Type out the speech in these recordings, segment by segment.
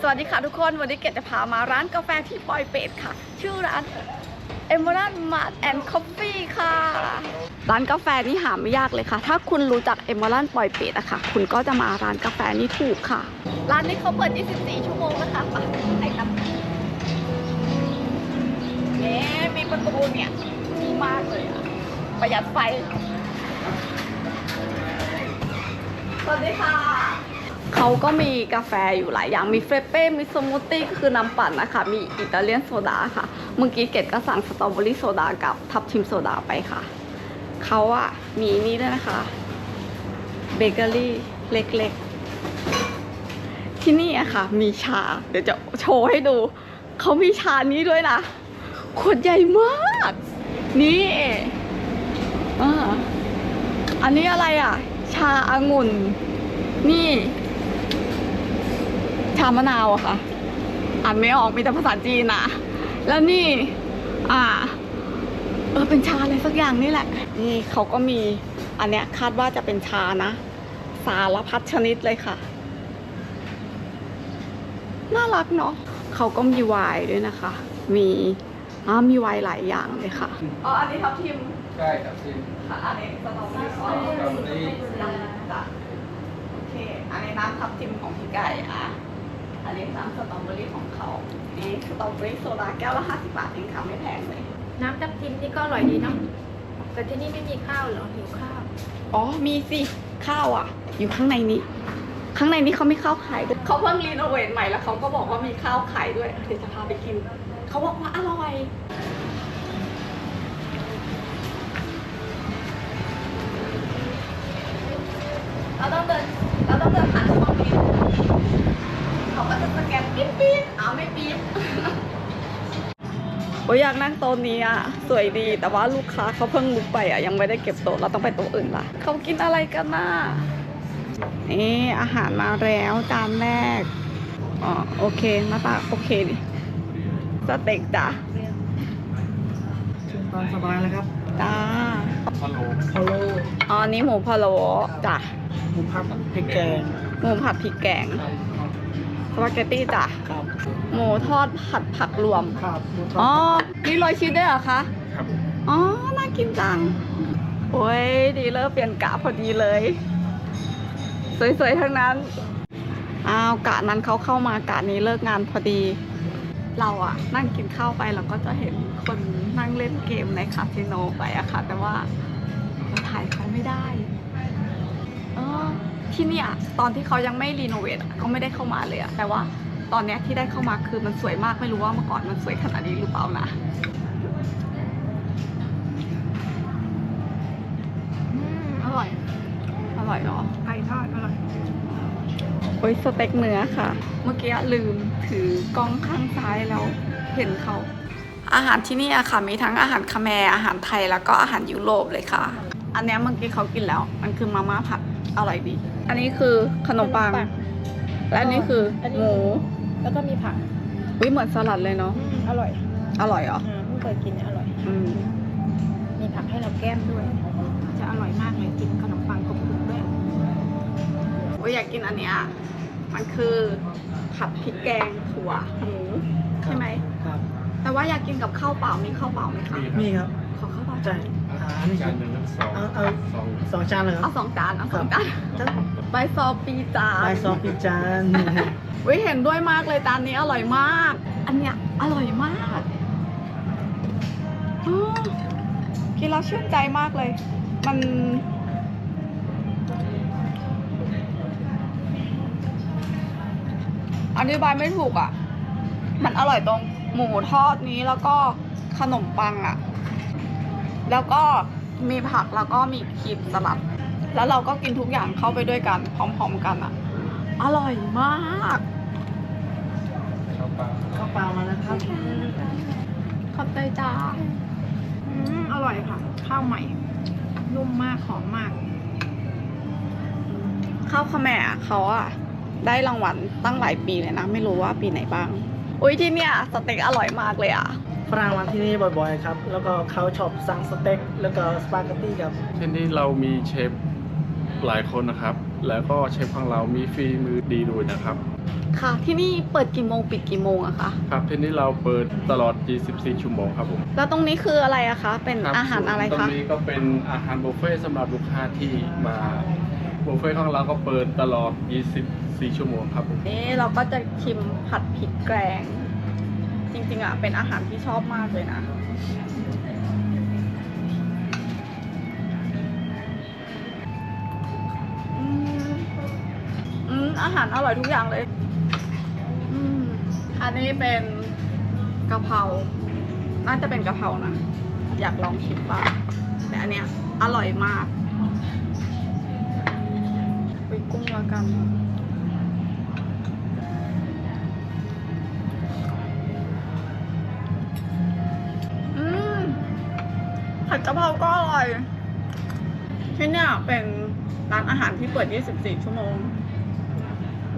สวัสดีค่ะทุกคนวันนี้เกดจะพามาร้านกาแฟที่ปอยเป็ดค่ะ ชื่อร้าน Emerald Mart and Coffee ค่ะ ร้านกาแฟนี่หาไม่ยากเลยค่ะ ถ้าคุณรู้จัก Emerald ปอยเป็ดอะค่ะ คุณก็จะมาร้านกาแฟนี้ถูกค่ะ ร้านนี้เขาเปิด 24 ชั่วโมงนะคะไปไปครับเย้มีประตูเนี่ยดีมากเลยอะประหยัดไฟสวัสดีค่ะ เขาก็มีกาแฟอยู่หลายอย่าง มีเฟรเป้ มีสมูทตี้ก็คือน้ำปั่นนะคะ มีอิตาเลียนโซดาค่ะ เมื่อกี้เกดก็สั่งสตรอเบอรี่โซดากับทับทิมโซดาไปค่ะ เขาอะมีนี่ด้วยนะคะ เบเกอรี่เล็กๆ ที่นี่อะค่ะ มีชา เดี๋ยวจะโชว์ให้ดู เขามีชานี้ด้วยนะ ขวดใหญ่มาก นี่อ่าอันนี้อะไรอะชาองุ่น นี่ ชามะนาวอะค่ะ อ่านไม่ออกมีแต่ภาษาจีนนะแล้วนี่ อ่า เออเป็นชาอะไรสักอย่างนี่แหละ นี่เขาก็มีอันเนี้ยคาดว่าจะเป็นชานะ สารพัดชนิดเลยค่ะ น่ารักเนาะเขาก็มีไวน์ด้วยนะคะ มีอ่ามีไวน์หลายอย่างเลยค่ะอ๋ออันนี้ทับทิมใช่ครับซิมค่ะอันนี้สตรอเบอรี่ซอสสตรอเบอรี่จ้ะโอเคอันนี้น้ำทับทิมของพี่ไก่อะ อันนี้น้ำสตรอเบอรี่ของเขานี่สตรอเบอรี่โซดาแก้วละ50บาทเองค่ะไม่แพงเลย น้ำทับทิมนี่ก็อร่อยดีเนาะแต่ที่นี่ไม่มีข้าวเหรอหิวข้าว อ๋อมีสิข้าวอะ อยู่ข้างในนี้ ข้างในนี้เขาไม่ข้าวขายด้วยเขาเพิ่งรีโนเวทใหม่แล้วเขาก็บอกว่ามีข้าวขายด้วยเดี๋ยวจะพาไปกิน เขาบอกว่าอร่อย ปิ๊ดปิ๊ดเอาไม่ปิ๊ดโอ้ยอยากนั่งโต๊ะนี้อะสวยดีแต่ว่าลูกค้าเขาเพิ่งลุกไปอะยังไม่ได้เก็บโต๊ะเราต้องไปโต๊ะอื่นละเขากินอะไรกันน่ะนี่อาหารมาแล้วจานแรกอ๋อโอเคหน้าตาโอเคดิสเต็กจ้ะชิมตามสบายเลยครับจ้าฮัลโหลพะโล้อ๋ออันนี้หมูพะโล้จ้ะหมูผัดพริกแกงหมูผัดพริกแกง สปาเกตตี้จ้ะครับหมูทอดผัดผักรวม ครับหมูทอ๋ออดนี่โรยชีสด้วยเหรอคะ ครับอ๋อ น่ากินจัง โอ้ย ดีเลอร์เปลี่ยนกะพอดีเลย สวยๆ ทั้งนั้น อ้าว กะนั้นเขาเข้ามากะนี้เลิกงานพอดี เราอะนั่งกินข้าวไปเราก็จะเห็นคนนั่งเล่นเกมในคาสิโนไปอะค่ะ แต่ว่าเราถ่ายเขาไม่ได้ เออ ที่เนี่ยตอนที่เขายังไม่รีโนเวทอะก็ไม่ได้เข้ามาเลยอะแต่ว่าตอนเนี้ยที่ได้เข้ามาคือมันสวยมากไม่รู้ว่าเมื่อก่อนมันสวยขนาดนี้หรือเปล่านะอืมอร่อย อร่อยเนาะไก่ทอดอร่อย โอ้ยสเต็กเนื้อค่ะ เมื่อกี้ลืมถือกล้องข้างซ้ายแล้วเห็นเขา อาหารที่นี่อะค่ะ มีทั้งอาหารคาเขมรอาหารไทยแล้วก็อาหารยุโรปเลยค่ะ อันเนี้ยเมื่อกี้เขากินแล้ว มันคือมาม่าผัด อร่อยดี อันนี้คือขนมปังขนมปังและอันนี้คืออนนี้หมู แล้วก็มีผักวิเหมือนสลัดเลยเนาะอืมอร่อย อร่อยเหรออ่าเพิ่งเคยกินเนี่ยอร่อย อืม มีผักให้เราแก้มด้วย จะอร่อยมากเลยกินขนมปังกรุบๆด้วยโอ้ยอยากกินอันเนี้ยมันคือผัดพริกแกงถั่วหมูใช่ไหมครับ แต่ว่าอยากกินกับข้าวเปล่ามีข้าวเปล่าไหมคะมีครับ ขอข้าวเปล่าใช่อ่าอันนี้จานหนึ่งทั้ง สองเอาเอาสองสองจานเลยคเอารับสองจานเอาสองจานจ้ะใบซอปีจานลายซองปีจานวิเห็นด้วยมากเลยจานนี้อร่อยมาก อันเนี้ยอร่อยมากอ้อกินแล้วชื่นใจมากเลย มัน อธิบายไม่ถูกอะ มันอร่อยตรงหมูทอดนี้แล้วก็ขนมปังอะ แล้วก็ มีผักแล้วก็มีครีมสลัด แล้วเราก็กินทุกอย่างเข้าไปด้วยกัน พร้อมๆกันอะอร่อยมากข้าวเปล่าข้าวเปล่ามาแล้วครับขอบใจจ้าอืมอร่อยค่ะ ข้าวใหม่ นุ่มมากหอมมาก ข้าวขแมะเขาอะได้รางวัลตั้งหลายปีเลยนะ ไม่รู้ว่าปีไหนบ้าง อุ้ยที่เนี่ยสเต็กอร่อยมากเลยอะฝรั่งมาที่นี่บ่อยๆครับ แล้วก็เขาชอบสั่งสเต็กแล้วก็สปาเกตตี้กับที่นี่เรามีเชฟหลายคนนะครับ แล้วก็เชฟของเรามีฝีมือดีด้วยนะครับ ค่ะ ที่นี่เปิดกี่โมงปิดกี่โมงอะคะ ครับที่นี้เราเปิดตลอด 24 ชั่วโมงครับผม แล้วตรงนี้คืออะไรอะคะ เป็นคบอาหารอะไรตรคะงนี้ก็เป็นอาหารบุฟเฟ่ต์สำหรับลูกค้าที่มาบุฟเฟ่ต์ของเราก็เปิดตลอด 4 ชั่วโมงครับผมนี่เราก็จะชิมผัดพริกแกง จริงๆอะเป็นอาหารที่ชอบมากเลยนะ อืมอืมอาหารอร่อยทุกอย่างเลย อืมอันนี้เป็นกะเพราน่าจะเป็นกะเพรานะ อยากลองชิมบ้างแต่อันเนี้ยอร่อยมาก ดกะเพราก็อร่อยที่เนี่ยเป็นร้านอาหารที่เปิด 24 ชั่วโมง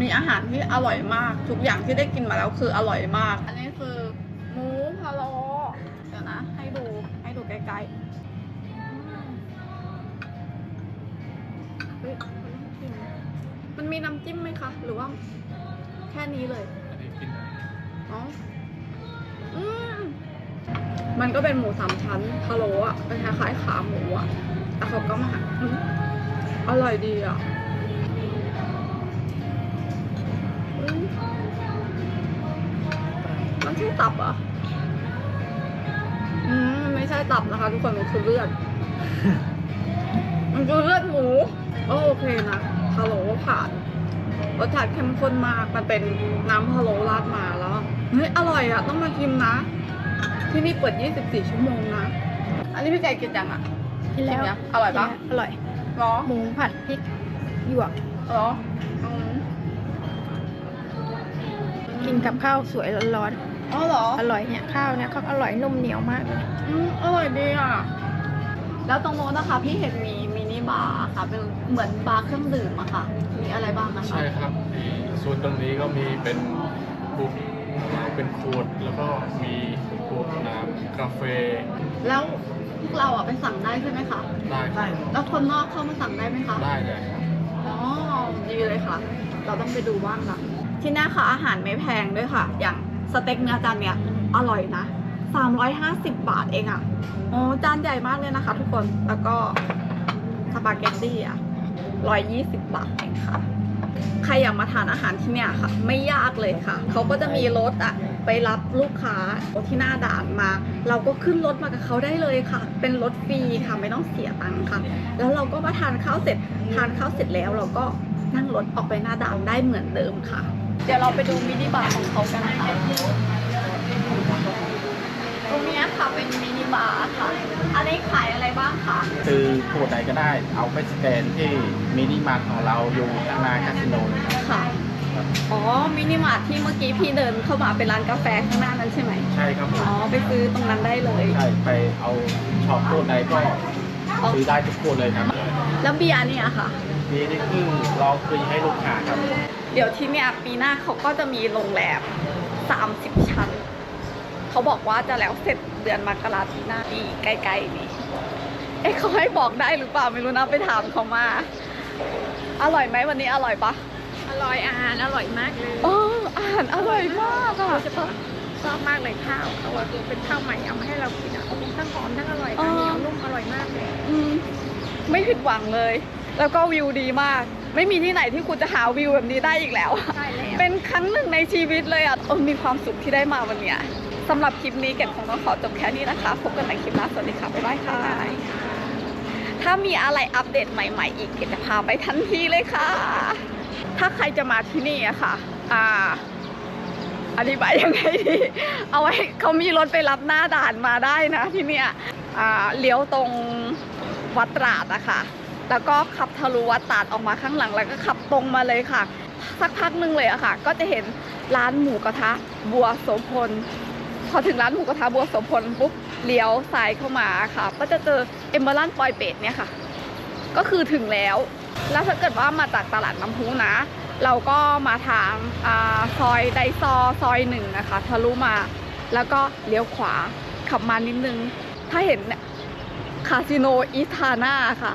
มีอาหารที่อร่อยมาก ทุกอย่างที่ได้กินมาแล้วคืออร่อยมาก อันนี้คือหมูพะโล้เดี๋ยวนะ ให้ดูให้ดูใกล้ๆอืมเฮ้ยมันมีน้ำจิ้มไหมคะ หรือว่าแค่นี้เลยอันนี้กินได้อ๋ออืม มันก็เป็นหมูสามชั้นพะโล้อะเป็นคล้ายๆขาหมูอะแต่เขาก็มาหั่นอืมอร่อยดีอะมันใช่ตับอะอืมมันไม่ใช่ตับนะคะ ทุกคนมันคือเลือด มันคือเลือดหมูก็โอเคนะพะโล้ผ่านรสชาติเข้มข้นมาก มันเป็นน้ำพะโล้ราดมาแล้ว เฮ้ย อร่อยอะต้องมาชิมนะ ที่นี่เปิด 24 ชั่วโมงนะ อันนี้พี่ไก่กินยังอะกินแล้วชิมยังอร่อยปะอร่อยหรอหมูผัดพริกหยวกหรออืมกินกับข้าวสวยร้อนอ๋อเหรอๆอร่อยเนี่ยข้าวเนี่ยเขาอร่อยนุ่มเหนียวมากเลยอืมอร่อยดีอะแล้วตรงโน้นนะคะพี่เห็นมีมินิบาร์ค่ะ เป็นเหมือนบาร์เครื่องดื่มอะค่ะ มีอะไรบ้างนะคะ ใช่ครับมีส่วนตรงนี้ก็มีเป็นบุก เป็นขวดแล้วก็มีพวกน้ำกาแฟแล้วพวกเราอะไปสั่งได้ใช่ไหมคะ ได้คได้รับแล้วคนนอกเข้ามาสั่งได้ไหมคะได้เลยครับอ๋อดีเลยค่ะ เราต้องไปดูบ้างค่ะที่นี่ค่ะอาหารไม่แพงด้วยค่ะ อย่างสเต็กเนื้อจานเนี้ยอร่อยนะ350 บาทเองอะ่ะโอ้จานใหญ่มากเลยนะคะ ทุกคนแล้วก็สปาเกตตี้อะ120 บาทเองค่ะ ใครอยากมาทานอาหารที่เนี่ยค่ะ ไม่ยากเลยค่ะ เขาก็จะมีรถอะไปรับลูกค้าที่หน้าด่านมา เราก็ขึ้นรถมากับเขาได้เลยค่ะ เป็นรถฟรีค่ะไม่ต้องเสียตังค์ค่ะ แล้วเราก็มาทานข้าวเสร็จทานข้าวเสร็จแล้วเราก็นั่งรถออกไปหน้าด่านได้เหมือนเดิมค่ะ เดี๋ยวเราไปดูมินิบาร์ของเขากันค่ะตรงนี้ค่ะเป็นมิ บาร์ค่ะ อันนี้ขายอะไรบ้างคะคือขวดไหนก็ได้ เอาไปสแกนที่มินิมาร์ทของเราอยู่ข้างหน้าคาสิโนนะครับค่ะ อ๋อ มินิมาร์ทที่เมื่อกี้พี่เดินเข้ามาเป็นร้านกาแฟข้างหน้านั้นใช่ไหม ใช่ครับผมอ๋อ ไปซื้อตรงนั้นได้เลย ใช่ไปเอาช็อปขวดไหนก็ซื้อได้ทุกขวดเลยครับแล้วเบียร์เนี่ยค่ะ นี่นี่คือเราฟรีให้ลูกค้าครับ เดี๋ยวที่เนี่ยปีหน้าเขาก็จะมีโรงแรม30 ชั้น เขาบอกว่าจะแล้วเสร็จ เดือนมกราปีหน้านี่ใกล้ๆนี่เอ๊ะเขาให้บอกได้หรือเปล่าไม่รู้นะไปถามเขามา อร่อยไหมวันนี้อร่อยปะอร่อยอาหารอร่อยมากเลยเอออาหารอร่อยมากอะโดยเฉพาะชอบมากเลยข้าวเขาอะคือเป็นข้าวใหม่เอามาให้เรากินอะทั้งหอมทั้งอร่อยอ๋อทั้งเหนียวนุ่มอร่อยมากเลย อืมไม่ผิดหวังเลย แล้วก็วิวดีมาก ไม่มีที่ไหนที่คุณจะหาวิวแบบนี้ได้อีกแล้ว ใช่แล้วเป็นครั้งหนึ่งในชีวิตเลยอะเออมีความสุขที่ได้มาวันเนี้ย สำหรับคลิปนี้เก็บคงต้องขอจบแค่นี้นะคะ พบกันในคลิปหน้า สวัสดีค่ะ บ๊ายบายค่ะ ถ้ามีอะไรอัปเดตใหม่ ๆ อีกเก็บจะพาไปทันทีเลยค่ะ ถ้าใครจะมาที่นี่อะค่ะ อ่าอธิบายยังไงดี เอาไว้เขามีรถไปรับหน้าด่านมาได้นะที่เนี่ยเลี้ยวตรงวัดตราดอะค่ะ แล้วก็ขับทะลุวัดตราดออกมาข้างหลังแล้วก็ขับตรงมาเลยค่ะ สักพักนึงเลยอะค่ะ ก็จะเห็นร้านหมูกระทะ บัวโสพล พอถึงร้านหมูกระทะบัวโสพลปุ๊บเลี้ยวซ้ายเข้ามาค่ะ ก็จะเจอเอมเบอรันปอยเป็ดเนี่ยค่ะ ก็คือถึงแล้ว แล้วถ้าเกิดว่ามาจากตลาดน้ำพุนะ เราก็มาทางอซอยไดซอซอยหนึ่งนะคะทะลุมา แล้วก็เลี้ยวขวาขับมานิดนึง ถ้าเห็นเนี่ยคาสิโนอิทาน่าค่ะ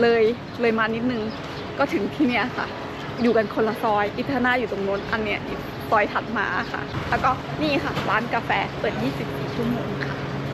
เลยเลยมานิดนึง ก็ถึงที่เนี้ยค่ะ อยู่กันคนละซอย อิทาน่าอยู่ตรงโน้นอันเนี้ย ซอยถัดมาค่ะ แล้วก็นี่ค่ะ ร้านกาแฟเปิด 24 ชั่วโมงค่ะ